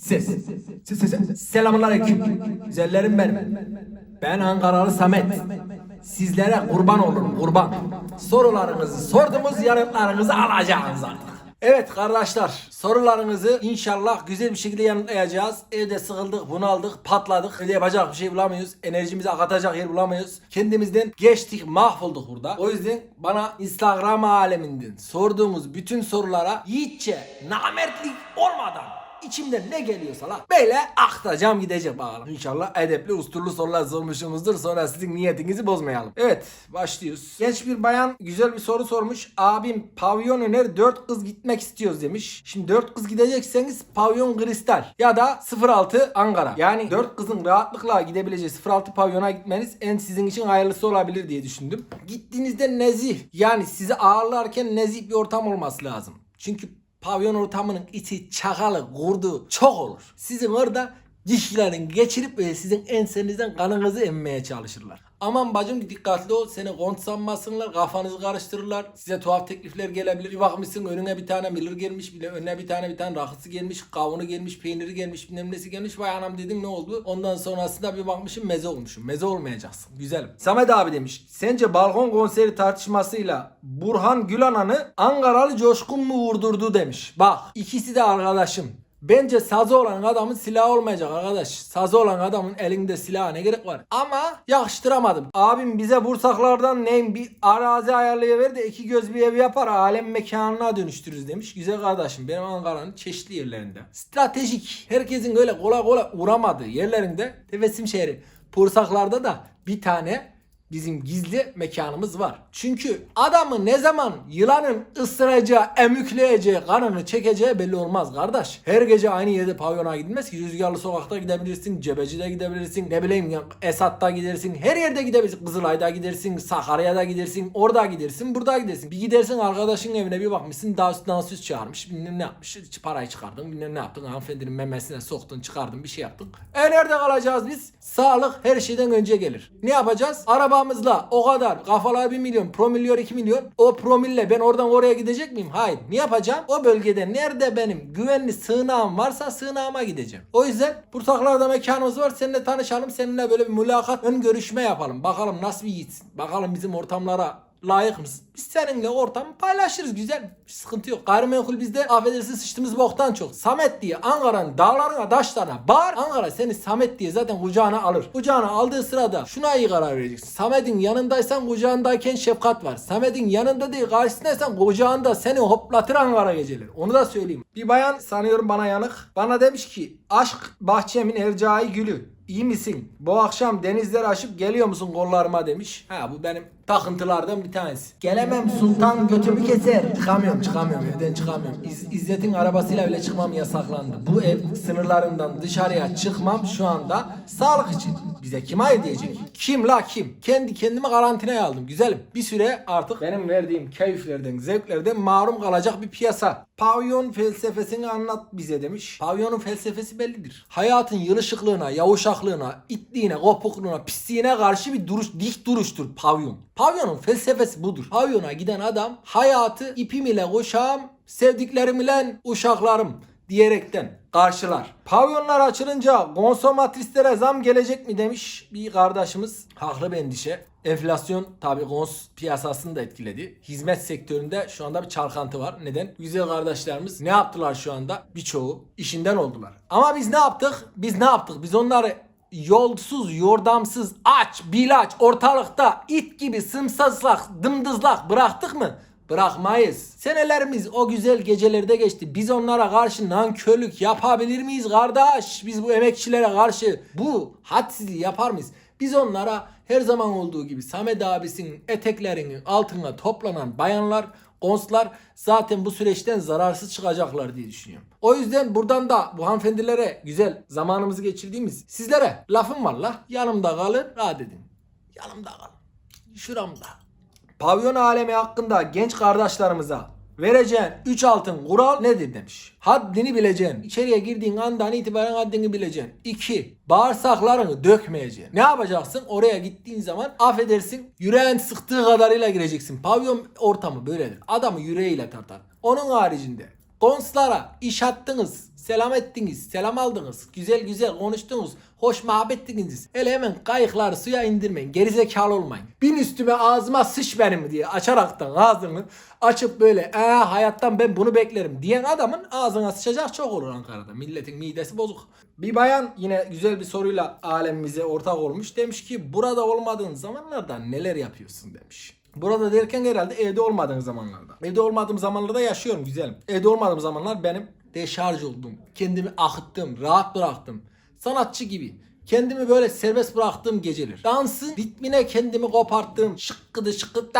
Ses. Ses, ses, ses. Selamünaleyküm. Güzellerim benim. Ben Ankaralı Samet. Sizlere kurban olurum kurban. Sorularınızı sordunuz yanıtlarınızı alacağınız artık. Evet kardeşler sorularınızı inşallah güzel bir şekilde yanıtlayacağız. Evde sıkıldık, bunaldık, patladık. Evde yapacak bir şey bulamıyoruz. Enerjimizi akıtacak yer bulamıyoruz. Kendimizden geçtik, mahvolduk burada. O yüzden bana Instagram aleminden sorduğumuz bütün sorulara yiğitçe, namertlik olmadan İçimden ne geliyorsa la böyle aktaracağım gidecek bakalım. İnşallah edepli usturlu sorular sormuşumuzdur. Sonra sizin niyetinizi bozmayalım. Evet başlıyoruz. Genç bir bayan güzel bir soru sormuş. Abim pavyon öner 4 kız gitmek istiyoruz demiş. Şimdi 4 kız gidecekseniz pavyon kristal ya da 06 Ankara. Yani 4 kızın rahatlıkla gidebileceği 06 pavyona gitmeniz en sizin için hayırlısı olabilir diye düşündüm. Gittiğinizde nezih yani sizi ağırlarken nezih bir ortam olması lazım. Çünkü pavyon ortamının içi çakalı, kurdu çok olur. Sizin orada dişlerini geçirip böyle sizin ensenizden kanınızı emmeye çalışırlar. Aman bacım dikkatli ol seni kont sanmasınlar kafanızı karıştırırlar. Size tuhaf teklifler gelebilir. Bir bakmışsın önüne bir tane miller gelmiş bile önüne bir tane bir tane rakısı gelmiş kavunu gelmiş peyniri gelmiş bilmem nesi gelmiş. Vay anam dedim ne oldu? Ondan sonrasında bir bakmışım meze olmuşum. Meze olmayacaksın güzelim. Samet abi demiş sence balkon konseri tartışmasıyla Burhan Gülanan'ı Ankaralı Coşkun mu vurdurdu? demiş. Bak ikisi de arkadaşım Bence sazı olan adamın silahı olmayacak arkadaş. Sazı olan adamın elinde silah ne gerek var? Ama yakıştıramadım. Abim bize bursaklardan neyim bir arazi ayarlayıver de iki göz bir ev yapar alem mekanına dönüştürürüz demiş. Güzel kardeşim benim Ankara'nın çeşitli yerlerinde. Stratejik. Herkesin öyle kolay kolay uğramadığı yerlerinde Tebessim şehri. Bursaklarda da bir tane bizim gizli mekanımız var. Çünkü adamı ne zaman yılanın ısıracağı, emükleyeceği, kanını çekeceği belli olmaz kardeş. Her gece aynı yerde pavyona gidilmez ki. Rüzgarlı sokakta gidebilirsin, Cebeci'de gidebilirsin, ne bileyim ya Esat'ta gidersin. Her yerde gidebilirsin. Kızılay'da gidersin, Sakarya'da gidersin, orada gidersin, burada gidersin. Bir gidersin arkadaşın evine bir bakmışsın dans, dansöz çağırmış, bilmem ne yapmış. Parayı çıkardın, bilmem ne yaptın. Hanımefendinin memesine soktun, çıkardın, bir şey yaptın. E nerede kalacağız biz? Sağlık her şeyden önce gelir. Ne yapacağız? Arabamızla o kadar kafalar 1 milyon, promilyor 2 milyon. O promille ben oradan oraya gidecek miyim? Hayır. Ne yapacağım? O bölgede nerede benim güvenli sığınağım varsa sığınağıma gideceğim. O yüzden Bursaklar'da mekanımız var. Seninle tanışalım. Seninle böyle bir mülakat, ön görüşme yapalım. Bakalım nasıl bir yiğitsin. Bakalım bizim ortamlara layık mısın? Biz seninle ortamı paylaşırız güzel. Bir sıkıntı yok. Gayrimenkul bizde affedersin sıçtığımız boktan çok. Samet diye Ankara'nın dağlarına taşlarına bağır. Ankara seni Samet diye zaten kucağına alır. Kucağına aldığı sırada şuna iyi karar vereceksin. Samet'in yanındaysan kucağındayken şefkat var. Samet'in yanında değil karşısındaysan kucağında seni hoplatır Ankara geceleri. Onu da söyleyeyim. Bir bayan sanıyorum bana yanık. Bana demiş ki aşk bahçemin ercai gülü. İyi misin? Bu akşam denizleri aşıp geliyor musun kollarıma demiş. Ha bu benim takıntılardan bir tanesi. Gelemem sultan götümü keser. Çıkamıyorum çıkamıyorum evden çıkamıyorum. İz- İzzet'in arabasıyla bile çıkmam yasaklandı. Bu ev sınırlarından dışarıya çıkmam şu anda sağlık için. Bize kim hayır diyecek? Kim la kim? Kendi kendimi karantinaya aldım güzelim. Bir süre artık benim verdiğim keyiflerden, zevklerden mahrum kalacak bir piyasa. Pavyon felsefesini anlat bize demiş. Pavyonun felsefesi bellidir. Hayatın yılışıklığına, yavuşaklığına, itliğine, kopukluğuna, pisliğine karşı bir duruş, dik duruştur pavyon. Pavyonun felsefesi budur. Pavyona giden adam hayatı ipim ile kuşağım, sevdiklerim ile uşaklarım diyerekten karşılar. Pavyonlar açılınca konsomatrislere zam gelecek mi demiş bir kardeşimiz. Haklı bir endişe. Enflasyon tabi kons piyasasını da etkiledi. Hizmet sektöründe şu anda bir çalkantı var. Neden? Güzel kardeşlerimiz ne yaptılar şu anda? Birçoğu işinden oldular. Ama biz ne yaptık? Biz ne yaptık? Biz onları yolsuz, yordamsız, aç, bilaç, ortalıkta it gibi sımsızlak, dımdızlak bıraktık mı? Bırakmayız. Senelerimiz o güzel gecelerde geçti. Biz onlara karşı nankörlük yapabilir miyiz kardeş? Biz bu emekçilere karşı bu hadsizliği yapar mıyız? Biz onlara her zaman olduğu gibi Samet abisinin eteklerinin altına toplanan bayanlar, konslar zaten bu süreçten zararsız çıkacaklar diye düşünüyorum. O yüzden buradan da bu hanımefendilere güzel zamanımızı geçirdiğimiz sizlere lafım var la. Yanımda kalın rahat edin. Yanımda kalın. Şuramda. Pavyon alemi hakkında genç kardeşlerimize vereceğin 3 altın kural nedir demiş. Haddini bileceksin. İçeriye girdiğin andan itibaren haddini bileceksin. 2. Bağırsaklarını dökmeyeceksin. Ne yapacaksın? Oraya gittiğin zaman affedersin yüreğin sıktığı kadarıyla gireceksin. Pavyon ortamı böyledir. Adamı yüreğiyle tartar. Onun haricinde Konslara iş attınız. Selam ettiniz. Selam aldınız. Güzel güzel konuştunuz. Hoş muhabbet ettiniz. Hele hemen kayıkları suya indirmeyin. Gerizekalı olmayın. Bin üstüme ağzıma sıç benim diye açaraktan ağzını açıp böyle ee hayattan ben bunu beklerim diyen adamın ağzına sıçacak çok olur Ankara'da. Milletin midesi bozuk. Bir bayan yine güzel bir soruyla alemimize ortak olmuş. Demiş ki burada olmadığın zamanlarda neler yapıyorsun demiş. Burada derken herhalde evde olmadığım zamanlarda. Evde olmadığım zamanlarda yaşıyorum güzelim. Evde olmadığım zamanlar benim deşarj oldum. Kendimi akıttım, rahat bıraktım. Sanatçı gibi. Kendimi böyle serbest bıraktığım geceler. Dansın ritmine kendimi koparttığım şıkkıdı şıkkı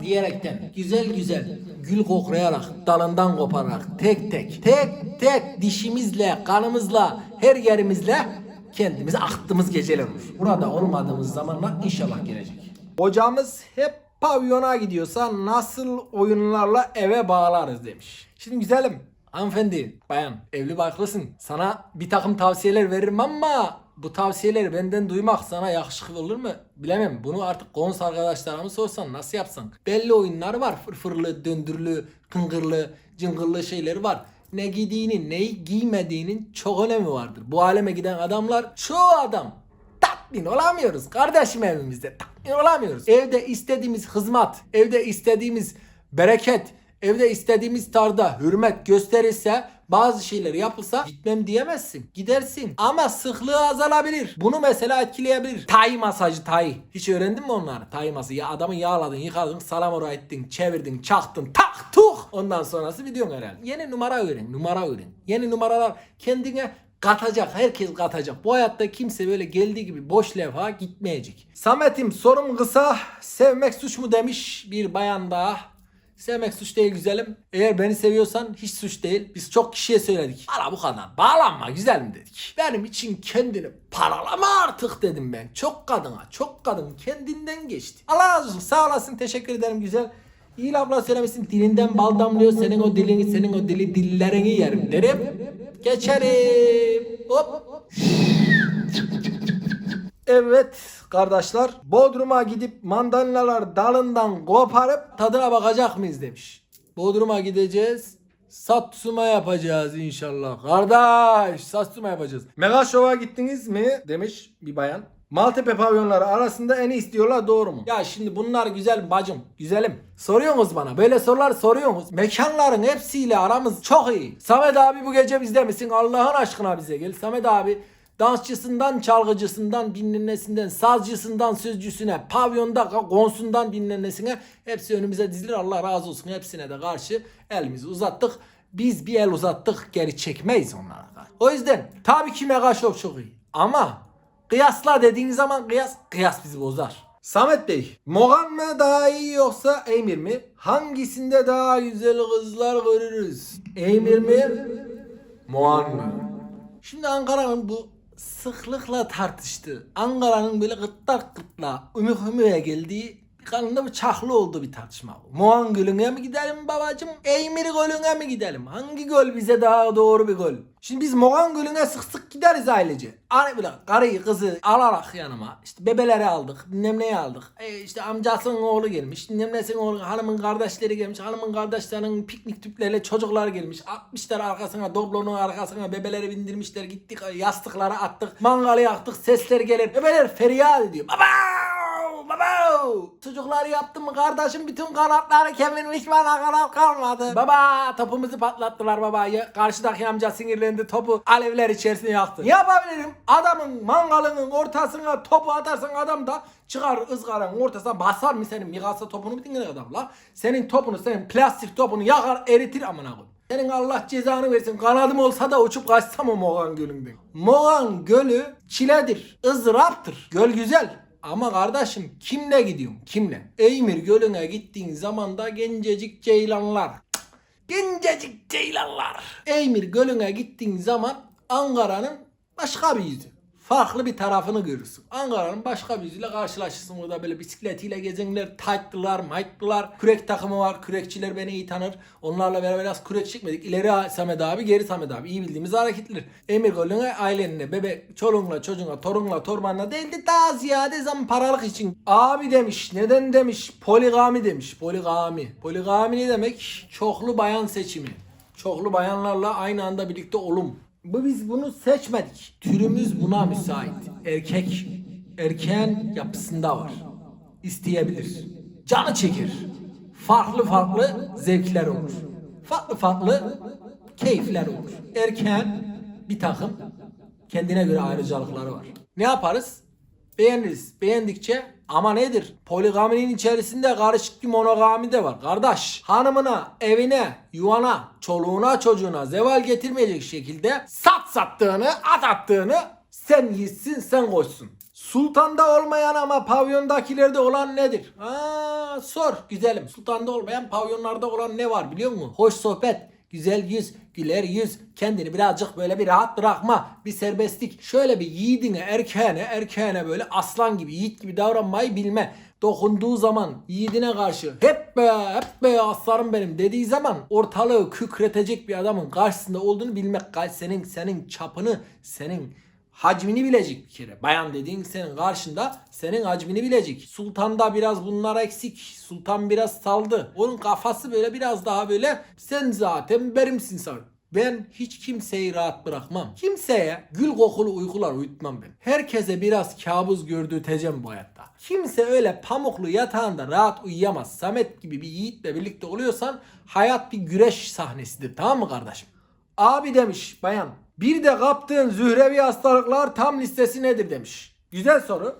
diyerekten güzel güzel gül koklayarak dalından kopararak tek tek tek tek dişimizle kanımızla her yerimizle kendimizi aktığımız geceler olur. Burada olmadığımız zamanlar inşallah gelecek. Hocamız hep pavyona gidiyorsa nasıl oyunlarla eve bağlarız demiş. Şimdi güzelim hanımefendi bayan evli barklısın. Sana bir takım tavsiyeler veririm ama bu tavsiyeleri benden duymak sana yakışıklı olur mu? Bilemem. Bunu artık kons arkadaşlarıma sorsan nasıl yapsan. Belli oyunlar var. Fırfırlı, döndürlü, kıngırlı, cıngırlı şeyleri var ne giydiğinin, neyi giymediğinin çok önemi vardır. Bu aleme giden adamlar çoğu adam tatmin olamıyoruz. Kardeşim evimizde tatmin olamıyoruz. Evde istediğimiz hizmet, evde istediğimiz bereket, evde istediğimiz tarzda hürmet gösterirse bazı şeyler yapılsa gitmem diyemezsin. Gidersin. Ama sıklığı azalabilir. Bunu mesela etkileyebilir. Tay masajı tay. Hiç öğrendin mi onları? Tay masajı. Ya adamı yağladın, yıkadın, salamura ettin, çevirdin, çaktın, tak tuh. Ondan sonrası biliyorsun herhalde. Yeni numara öğren, numara öğren. Yeni numaralar kendine katacak. Herkes katacak. Bu hayatta kimse böyle geldiği gibi boş levha gitmeyecek. Samet'im sorum kısa. Sevmek suç mu demiş bir bayan daha. Sevmek suç değil güzelim. Eğer beni seviyorsan hiç suç değil. Biz çok kişiye söyledik. Hala bu kadar. Bağlanma güzel mi dedik. Benim için kendini paralama artık dedim ben. Çok kadına, çok kadın kendinden geçti. Allah razı olsun. Sağ olasın. Teşekkür ederim güzel. İyi abla söylemişsin dilinden bal damlıyor senin o dilini senin o dili dillerini yerim derim. Geçerim. Hop. Evet kardeşler Bodrum'a gidip mandalinalar dalından koparıp tadına bakacak mıyız demiş. Bodrum'a gideceğiz. Satsuma yapacağız inşallah. Kardeş satsuma yapacağız. Mega Show'a gittiniz mi demiş bir bayan. Maltepe pavyonları arasında en iyi istiyorlar doğru mu? Ya şimdi bunlar güzel bacım, güzelim. Soruyorsunuz bana. Böyle sorular soruyorsunuz. Mekanların hepsiyle aramız çok iyi. Samet abi bu gece bizde misin? Allah'ın aşkına bize gel. Samet abi dansçısından çalgıcısından dinlenesinden sazcısından sözcüsüne pavyonda konsundan dinlenesine hepsi önümüze dizilir Allah razı olsun hepsine de karşı elimizi uzattık biz bir el uzattık geri çekmeyiz onlara karşı. o yüzden tabii ki Mega çok iyi ama kıyasla dediğin zaman kıyas kıyas bizi bozar Samet Bey, Mogan mı daha iyi yoksa Emir mi? Hangisinde daha güzel kızlar görürüz? Emir mi? Mogan mı? Şimdi Ankara'nın bu sıklıkla tartıştığı, Ankara'nın böyle gırtlak gırtlağa, ümük ümüğe geldiği kanında bıçaklı oldu bir tartışma bu. Muan Gölü'ne mi gidelim babacım? Eymir Gölü'ne mi gidelim? Hangi göl bize daha doğru bir göl? Şimdi biz Moğan Gölü'ne sık sık gideriz ailece. Hani böyle karıyı kızı alarak yanıma işte bebeleri aldık, bilmem neyi aldık. E işte amcasının oğlu gelmiş, bilmem nesinin oğlu, hanımın kardeşleri gelmiş, hanımın kardeşlerinin piknik tüpleriyle çocuklar gelmiş. Atmışlar arkasına, doblonun arkasına bebeleri bindirmişler, gittik yastıklara attık, mangalı yaktık, sesler gelir. Bebeler feryat ediyor. Baba! Baba! Çocuklar yaptım mı kardeşim bütün kanatları kemirmiş bana kanat kalmadı. Baba topumuzu patlattılar baba. Ya, karşıdaki amca sinirlendi topu alevler içerisine yaktı. Ne yapabilirim? Adamın mangalının ortasına topu atarsan adam da çıkar ızgaranın ortasına basar mı senin mikasa topunu mu dinler adam la? Senin topunu senin plastik topunu yakar eritir amına koy. Senin Allah cezanı versin. Kanadım olsa da uçup kaçsam o Moğan Gölü'nden. Moğan Gölü çiledir, ızdıraptır. Göl güzel. Ama kardeşim kimle gidiyorsun? Kimle? Eymir Gölü'ne gittiğin zaman da gencecik ceylanlar. Gencecik ceylanlar. Eymir Gölü'ne gittiğin zaman Ankara'nın başka bir yüzü. Farklı bir tarafını görürsün. Ankara'nın başka bir yüzüyle karşılaşırsın. Burada böyle bisikletiyle gezenler, taytlılar, maytlılar, kürek takımı var. Kürekçiler beni iyi tanır. Onlarla beraber biraz kürek çekmedik. İleri Samet abi, geri Samet abi. İyi bildiğimiz hareketler. Emir golüne, ailenle, bebek, çoluğunla, çocuğunla, torunla, torbanla değil de daha ziyade paralık için. Abi demiş. Neden demiş? Poligami demiş. Poligami. Poligami ne demek? Çoklu bayan seçimi. Çoklu bayanlarla aynı anda birlikte olum. Bu biz bunu seçmedik. Türümüz buna müsait. Erkek erkeğin yapısında var. İsteyebilir. Canı çekir. Farklı farklı zevkler olur. Farklı farklı keyifler olur. Erkeğin bir takım kendine göre ayrıcalıkları var. Ne yaparız? Beğeniriz. Beğendikçe ama nedir? Poligaminin içerisinde karışık bir monogami de var. Kardeş hanımına, evine, yuvana, çoluğuna, çocuğuna zeval getirmeyecek şekilde sat sattığını, at attığını sen gitsin sen koşsun. Sultanda olmayan ama pavyondakilerde olan nedir? Aa, sor güzelim. Sultanda olmayan pavyonlarda olan ne var biliyor musun? Hoş sohbet, güzel yüz, güler yüz, kendini birazcık böyle bir rahat bırakma, bir serbestlik. Şöyle bir yiğidine, erkeğine, erkeğine böyle aslan gibi, yiğit gibi davranmayı bilme. Dokunduğu zaman yiğidine karşı hep be hep be aslanım benim dediği zaman ortalığı kükretecek bir adamın karşısında olduğunu bilmek. Senin senin çapını, senin hacmini bilecek bir kere. Bayan dediğin senin karşında senin hacmini bilecek. Sultanda biraz bunlar eksik. Sultan biraz saldı. Onun kafası böyle biraz daha böyle sen zaten benimsin sen. Ben hiç kimseyi rahat bırakmam. Kimseye gül kokulu uykular uyutmam ben. Herkese biraz kabus gördürteceğim bu hayatta. Kimse öyle pamuklu yatağında rahat uyuyamaz. Samet gibi bir yiğitle birlikte oluyorsan hayat bir güreş sahnesidir. Tamam mı kardeşim? Abi demiş bayan. Bir de kaptığın zührevi hastalıklar tam listesi nedir demiş. Güzel soru.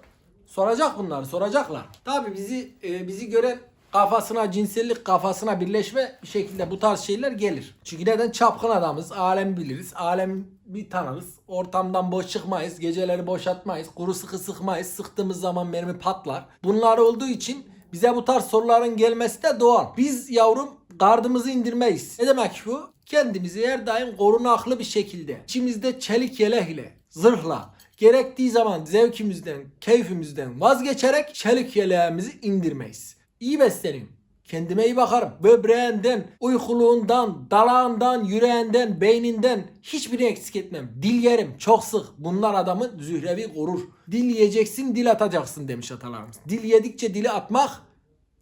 Soracak bunlar, soracaklar. Tabi bizi e, bizi gören kafasına cinsellik kafasına birleşme bir şekilde bu tarz şeyler gelir. Çünkü neden çapkın adamız, alem biliriz, alem bir tanırız. Ortamdan boş çıkmayız, geceleri boşaltmayız, kuru sıkı sıkmayız. Sıktığımız zaman mermi patlar. Bunlar olduğu için bize bu tarz soruların gelmesi de doğal. Biz yavrum gardımızı indirmeyiz. Ne demek bu? Kendimizi her daim korunaklı bir şekilde, içimizde çelik yelek ile, zırhla, gerektiği zaman zevkimizden, keyfimizden vazgeçerek çelik yeleğimizi indirmeyiz. İyi beslenin. Kendime iyi bakarım. Böbreğinden, uykuluğundan, dalağından, yüreğinden, beyninden hiçbirini eksik etmem. Dil yerim çok sık. Bunlar adamın zührevi korur. Dil yiyeceksin, dil atacaksın demiş atalarımız. Dil yedikçe dili atmak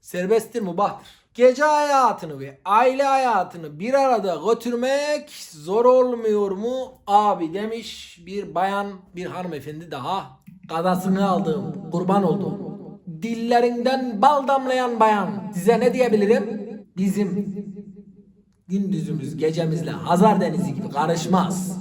serbesttir, mubahtır. Gece hayatını ve aile hayatını bir arada götürmek zor olmuyor mu abi demiş bir bayan bir hanımefendi daha. Kadasını aldığım kurban oldum. Dillerinden bal damlayan bayan size ne diyebilirim? Bizim gündüzümüz gecemizle Hazar Denizi gibi karışmaz.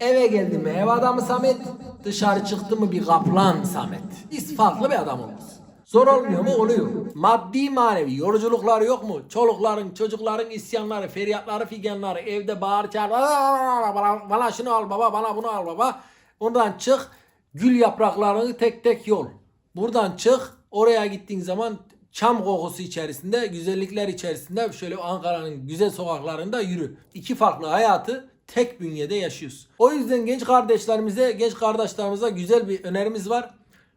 Eve geldi mi ev adamı Samet, dışarı çıktı mı bir kaplan Samet. Biz farklı bir adam oluruz. Zor olmuyor mu? Oluyor. Maddi manevi yolculuklar yok mu? Çolukların, çocukların isyanları, feryatları, figanları, evde bağır çağır. Bana, bana şunu al baba, bana bunu al baba. Ondan çık, gül yapraklarını tek tek yol. Buradan çık, oraya gittiğin zaman çam kokusu içerisinde, güzellikler içerisinde şöyle Ankara'nın güzel sokaklarında yürü. İki farklı hayatı tek bünyede yaşıyoruz. O yüzden genç kardeşlerimize, genç kardeşlerimize güzel bir önerimiz var.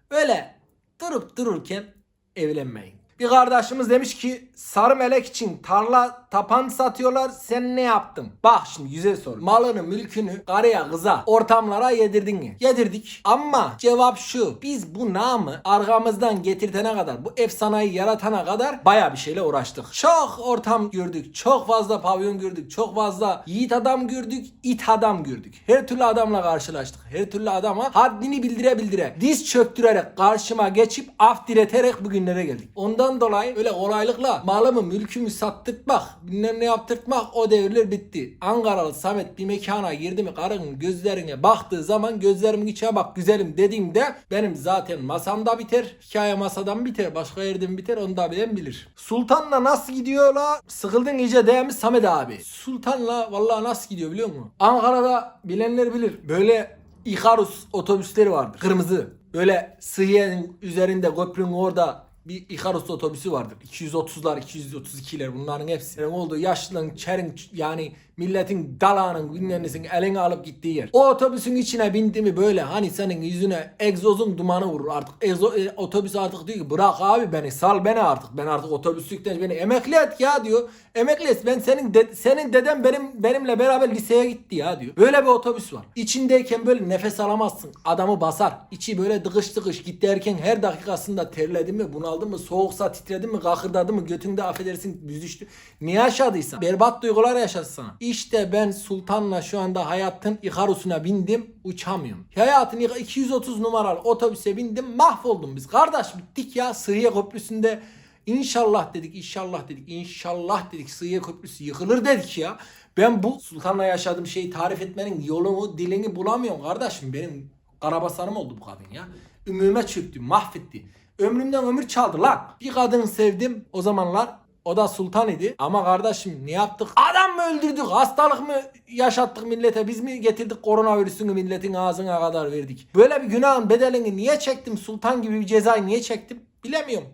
Öyle durup dururken evlenmeyin. Bir kardeşimiz demiş ki sarı melek için tarla tapan satıyorlar sen ne yaptın? Bak şimdi güzel soru. Malını mülkünü karıya kıza ortamlara yedirdin mi? Yedirdik. Ama cevap şu. Biz bu namı arkamızdan getirtene kadar bu efsaneyi yaratana kadar baya bir şeyle uğraştık. Çok ortam gördük. Çok fazla pavyon gördük. Çok fazla yiğit adam gördük. it adam gördük. Her türlü adamla karşılaştık. Her türlü adama haddini bildire bildire diz çöktürerek karşıma geçip af direterek bugünlere geldik. Ondan dolayı öyle kolaylıkla malımı mülkümü sattırtmak bilmem ne yaptırtmak o devirler bitti. Ankaralı Samet bir mekana girdi mi karının gözlerine baktığı zaman gözlerimin içine bak güzelim dediğimde benim zaten masamda biter. Hikaye masadan biter. Başka yerden biter. Onu da bilen bilir. Sultan'la nasıl gidiyor la? Sıkıldın iyice değil mi Samet abi? Sultan'la vallahi nasıl gidiyor biliyor musun? Ankara'da bilenler bilir. Böyle Ikarus otobüsleri vardı. Kırmızı. Böyle Sıhhiye'nin üzerinde köprünün orada bir Ikarus otobüsü vardır. 230'lar, 232'ler bunların hepsi. Olduğu yaşlıların, çerin yani Milletin dalağının nesini eline alıp gittiği yer. O otobüsün içine bindi mi böyle hani senin yüzüne egzozun dumanı vurur artık. Egzo, e, otobüs artık diyor ki bırak abi beni sal beni artık. Ben artık otobüslükten beni emekli et ya diyor. Emekli et ben senin de, senin deden benim benimle beraber liseye gitti ya diyor. Böyle bir otobüs var. İçindeyken böyle nefes alamazsın. Adamı basar. İçi böyle dıkış dıkış git derken her dakikasında terledin mi bunaldın mı soğuksa titredin mi kakırdadı mı götünde affedersin büzüştü. Ne yaşadıysan berbat duygular yaşadı sana. İşte ben Sultan'la şu anda hayatın Ikarus'una bindim uçamıyorum. Hayatın 230 numaralı otobüse bindim mahvoldum biz. Kardeş bittik ya Sığıya Köprüsü'nde İnşallah dedik, inşallah dedik, inşallah dedik. Sığıya Köprüsü yıkılır dedik ya. Ben bu Sultan'la yaşadığım şeyi tarif etmenin yolunu, dilini bulamıyorum kardeşim. Benim karabasanım oldu bu kadın ya. Ümüme çöktü, mahvetti. Ömrümden ömür çaldı lan. Bir kadın sevdim o zamanlar. O da sultan idi. Ama kardeşim ne yaptık? Adam mı öldürdük? Hastalık mı yaşattık millete? Biz mi getirdik koronavirüsünü milletin ağzına kadar verdik? Böyle bir günahın bedelini niye çektim? Sultan gibi bir cezayı niye çektim? Bilemiyorum.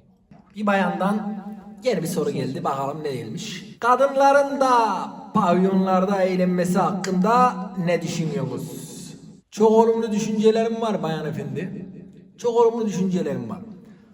Bir bayandan yeni bir soru geldi. Bakalım ne gelmiş. Kadınların da pavyonlarda eğlenmesi hakkında ne düşünüyorsunuz? Çok olumlu düşüncelerim var bayan efendi. Çok olumlu düşüncelerim var.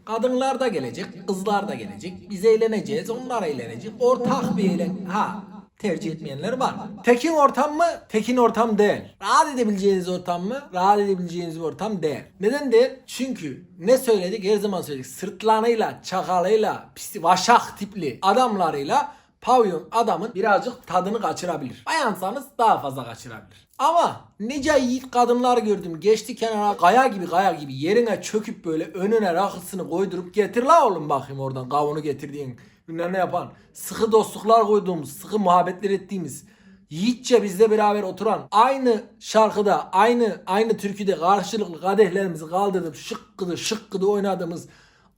Kadınlar da gelecek, kızlar da gelecek. Biz eğleneceğiz, onlar eğlenecek. Ortak bir eğlen... Ha, tercih etmeyenler var. Tekin ortam mı? Tekin ortam değil. Rahat edebileceğiniz ortam mı? Rahat edebileceğiniz ortam değil. Neden değil? Çünkü ne söyledik? Her zaman söyledik. Sırtlanıyla, çakalıyla, pis, vaşak tipli adamlarıyla pavyon adamın birazcık tadını kaçırabilir. Bayansanız daha fazla kaçırabilir. Ama nice yiğit kadınlar gördüm. Geçti kenara kaya gibi kaya gibi yerine çöküp böyle önüne rakısını koydurup getir la oğlum bakayım oradan kavunu getirdiğin bilmem ne yapan. Sıkı dostluklar koyduğumuz, sıkı muhabbetler ettiğimiz Yiğitçe bizle beraber oturan aynı şarkıda aynı aynı türküde karşılıklı kadehlerimizi kaldırıp şıkkıdı şıkkıdı oynadığımız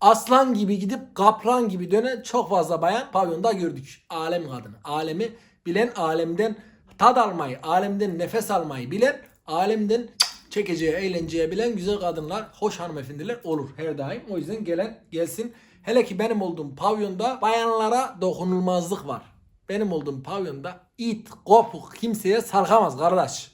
aslan gibi gidip kaplan gibi dönen çok fazla bayan pavyonda gördük. Alem kadını. Alemi bilen alemden tad almayı, alemden nefes almayı bilen, alemden çekeceği, eğlenceyi bilen güzel kadınlar, hoş hanımefendiler olur her daim. O yüzden gelen gelsin. Hele ki benim olduğum pavyonda bayanlara dokunulmazlık var. Benim olduğum pavyonda it, kopuk kimseye sarkamaz kardeş.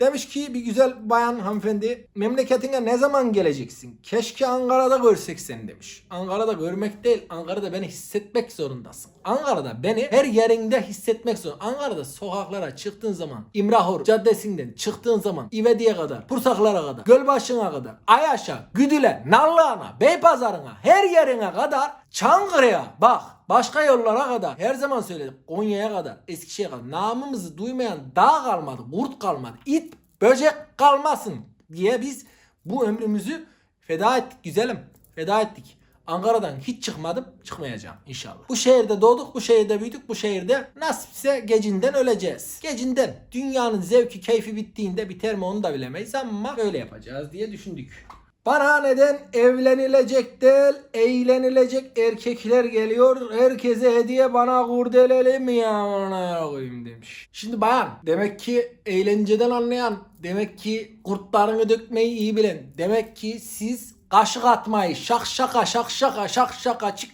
Demiş ki bir güzel bayan hanımefendi memleketine ne zaman geleceksin? Keşke Ankara'da görsek seni demiş. Ankara'da görmek değil Ankara'da beni hissetmek zorundasın. Ankara'da beni her yerinde hissetmek zorunda. Ankara'da sokaklara çıktığın zaman İmrahor Caddesi'nden çıktığın zaman İvedi'ye kadar, Pursaklara kadar, Gölbaşı'na kadar, Ayaş'a, Güdül'e, Nallıhan'a, Beypazarı'na her yerine kadar Çankırı'ya bak başka yollara kadar her zaman söyledik Konya'ya kadar Eskişehir'e kadar namımızı duymayan dağ kalmadı kurt kalmadı it böcek kalmasın diye biz bu ömrümüzü feda ettik güzelim feda ettik. Ankara'dan hiç çıkmadım çıkmayacağım inşallah. Bu şehirde doğduk bu şehirde büyüdük bu şehirde nasipse gecinden öleceğiz. Gecinden dünyanın zevki keyfi bittiğinde biter mi onu da bilemeyiz ama öyle yapacağız diye düşündük. Bana neden evlenilecek değil, eğlenilecek erkekler geliyor. Herkese hediye bana kurdeleli mi ya ona koyayım demiş. Şimdi bayan demek ki eğlenceden anlayan, demek ki kurtlarını dökmeyi iyi bilen, demek ki siz kaşık atmayı şak şaka şak şaka şak şaka çık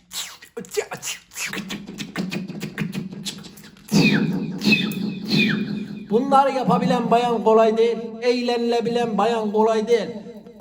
Bunları yapabilen bayan kolay değil. Eğlenilebilen bayan kolay değil.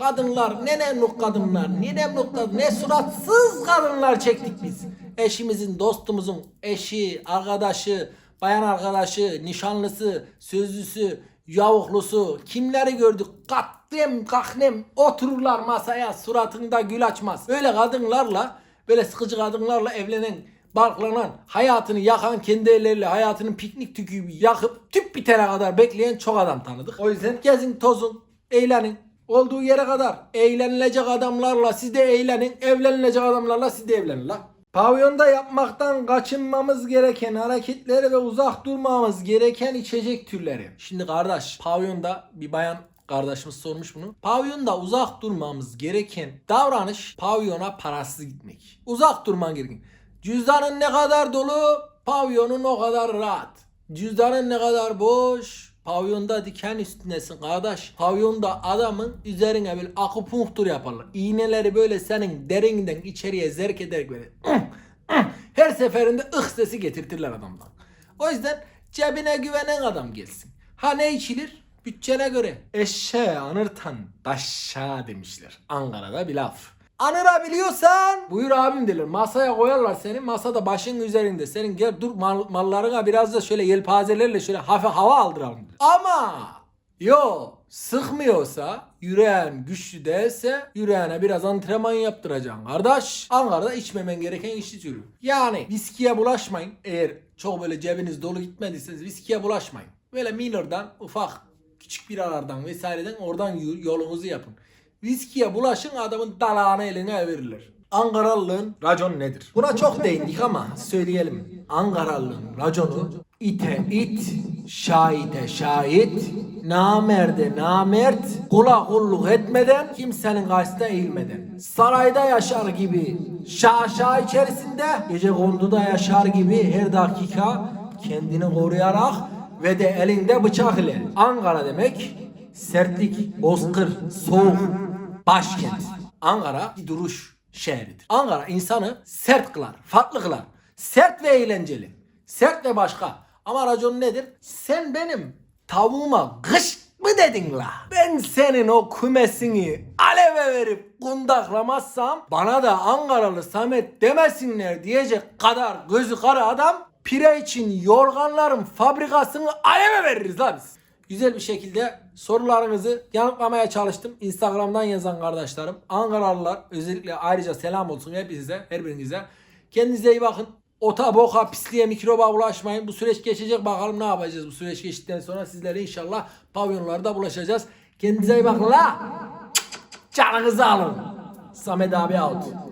Kadınlar ne nemluk kadınlar, ne nemluk kadın, ne suratsız kadınlar çektik biz. Eşimizin, dostumuzun eşi, arkadaşı, bayan arkadaşı, nişanlısı, sözlüsü, yavuklusu kimleri gördük? Katlem kaknem otururlar masaya suratında gül açmaz. Böyle kadınlarla, böyle sıkıcı kadınlarla evlenen barklanan, hayatını yakan, kendi elleriyle hayatının piknik gibi yakıp tüp bitene kadar bekleyen çok adam tanıdık. O yüzden gezin, tozun, eğlenin. Olduğu yere kadar eğlenilecek adamlarla siz de eğlenin, evlenilecek adamlarla siz de evlenin la. Pavyonda yapmaktan kaçınmamız gereken hareketleri ve uzak durmamamız gereken içecek türleri. Şimdi kardeş, pavyonda bir bayan kardeşimiz sormuş bunu. Pavyonda uzak durmamız gereken davranış pavyona parasız gitmek. Uzak durman gereken. Cüzdanın ne kadar dolu, pavyonun o kadar rahat. Cüzdanın ne kadar boş, pavyonda diken üstündesin kardeş. Pavyonda adamın üzerine böyle akupunktur yaparlar. İğneleri böyle senin derinden içeriye zerk ederek böyle her seferinde ıh sesi getirtirler adamdan. O yüzden Cebine güvenen adam gelsin. Ha ne içilir? Bütçene göre. Eşeğe anırtan daşşa demişler. Ankara'da bir laf. Anırabiliyorsan buyur abim derler. Masaya koyarlar seni. Masada başın üzerinde. Senin gel dur mal, mallarına biraz da şöyle yelpazelerle şöyle hafif hava aldıralım. der. Ama yo sıkmıyorsa yüreğin güçlü değilse yüreğine biraz antrenman yaptıracaksın kardeş. Ankara'da içmemen gereken içki türü. Yani viskiye bulaşmayın. Eğer çok böyle cebiniz dolu gitmediyseniz viskiye bulaşmayın. Böyle Miller'dan ufak küçük biralardan vesaireden oradan yolunuzu yapın. Viskiye bulaşın adamın dalağını eline verirler. Ankaralılığın raconu nedir? Buna çok değindik ama söyleyelim. Ankaralılığın raconu ite it, şahide şahit, namerde namert, kula kulluk etmeden, kimsenin karşısına eğilmeden. Sarayda yaşar gibi şaşa içerisinde, gece konduda yaşar gibi her dakika kendini koruyarak ve de elinde bıçak ile. Ankara demek sertlik, bozkır, soğuk, başkent. Ankara bir duruş şehridir. Ankara insanı sert kılar, farklı kılar. Sert ve eğlenceli. Sert ve başka. Ama racon nedir? Sen benim tavuğuma gış mı dedin la? Ben senin o kümesini aleve verip kundaklamazsam bana da Ankaralı Samet demesinler diyecek kadar gözü kara adam pire için yorganların fabrikasını aleve veririz la biz. Güzel bir şekilde sorularınızı yanıtlamaya çalıştım. Instagram'dan yazan kardeşlerim. Ankaralılar özellikle ayrıca selam olsun hepinize, her birinize. Kendinize iyi bakın. Ota, boka, pisliğe, mikroba bulaşmayın. Bu süreç geçecek. Bakalım ne yapacağız bu süreç geçtikten sonra sizlere inşallah pavyonlarda bulaşacağız. Kendinize iyi bakın la. Canınızı alın. Samet abi out.